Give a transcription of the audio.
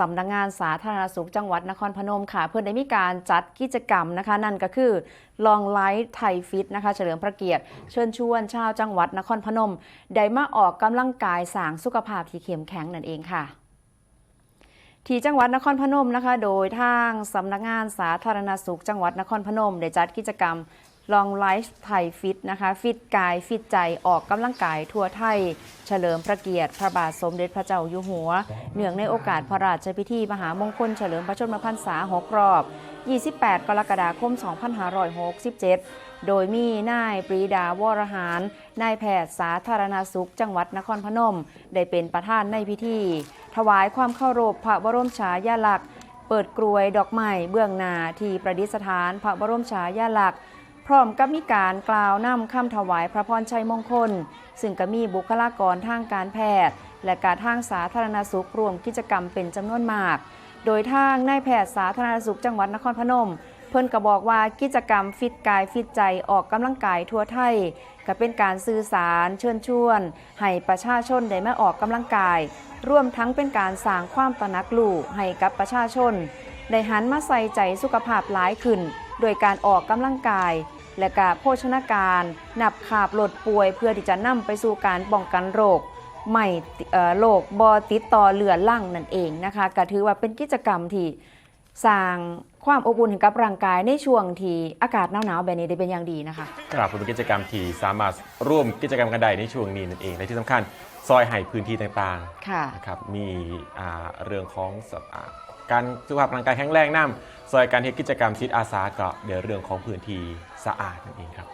สำนักงานสาธารณสุขจังหวัดนครพนมค่ะ เพื่อได้มีการจัดกิจกรรมนะคะ นั่นก็คือลองไลฟ์ไทยฟิตนะคะ เฉลิมพระเกียรติ เชิญชวนชาวจังหวัดนครพนม ได้มาออกกำลังกายสร้างสุขภาพที่เข้มแข็งนั่นเองค่ะที่จังหวัดนครพนมนะคะ โดยทางสำนักงานสาธารณสุขจังหวัดนครพนม ได้จัดกิจกรรม ลองไลฟ์ไทยฟิตนะคะฟิตกายฟิตใจออกกำลังกายทั่วไทย เฉลิมพระเกียรติ พระบาทสมเด็จพระเจ้าอยู่หัว เนื่องในโอกาสพระราชพิธีมหามงคลเฉลิมพระชนมพรรษา6รอบ 28 กรกฎาคม 2567 โดยมีนายปรีดาวรหาร นายแพทย์สาธารณสุข จังหวัดนครพนม ได้เป็นประธานในพิธี ถวายความเคารพพระบรมฉายาลักษณ์ เปิดกรวยดอกไม้เบื้องหน้าที่ประดิษฐานพระบรมฉายาลักษณ์ พร้อมกับมีการกล่าวนำคำถวายพระพรชัยมงคล ซึ่งก็มีบุคลากรทางการแพทย์ และการทางสาธารณสุขรวมกิจกรรมเป็นจำนวนมาก โดยทางนายแพทย์สาธารณสุขจังหวัดนครพนม เพิ่นก็บอกว่ากิจกรรมฟิตกายฟิตใจออกกำลังกายทั่วไทย ก็เป็นการสื่อสารเชิญชวน ให้ประชาชนได้มาออกกำลังกาย ร่วมทั้งเป็นการสร้างความตระหนักรู้ให้กับประชาชนได้หันมาใส่ใจสุขภาพหลายขึ้น โดยการออกกำลังกาย และกาโภชนาการ นับขาบลดป่วยเพื่อที่จะนำไปสู่การป้องกันโรคไม่เอ่อโรคบอติดต่อเหลือล่างนั่นเองนะคะก็ถือว่าเป็นกิจกรรมที่สร้างความอบอุ่นให้กับร่างกายในช่วงที่อากาศหนาวๆแบบนี้ได้เป็นอย่างดีนะคะครับเป็นกิจกรรมที่สามารถร่วมกิจกรรมกันได้ในช่วงนี้นั่นเองและที่สำคัญซอยให้พื้นที่ต่างค่ะๆนะครับมีอ่าเรื่องของสภาพ การสุขภาพร่างกายแข็งแรงน้ำซอยการเฮ็ดกิจกรรมจิตอาสาก็เดี๋ยวเรื่องของพื้นที่สะอาดนั่นเองครับ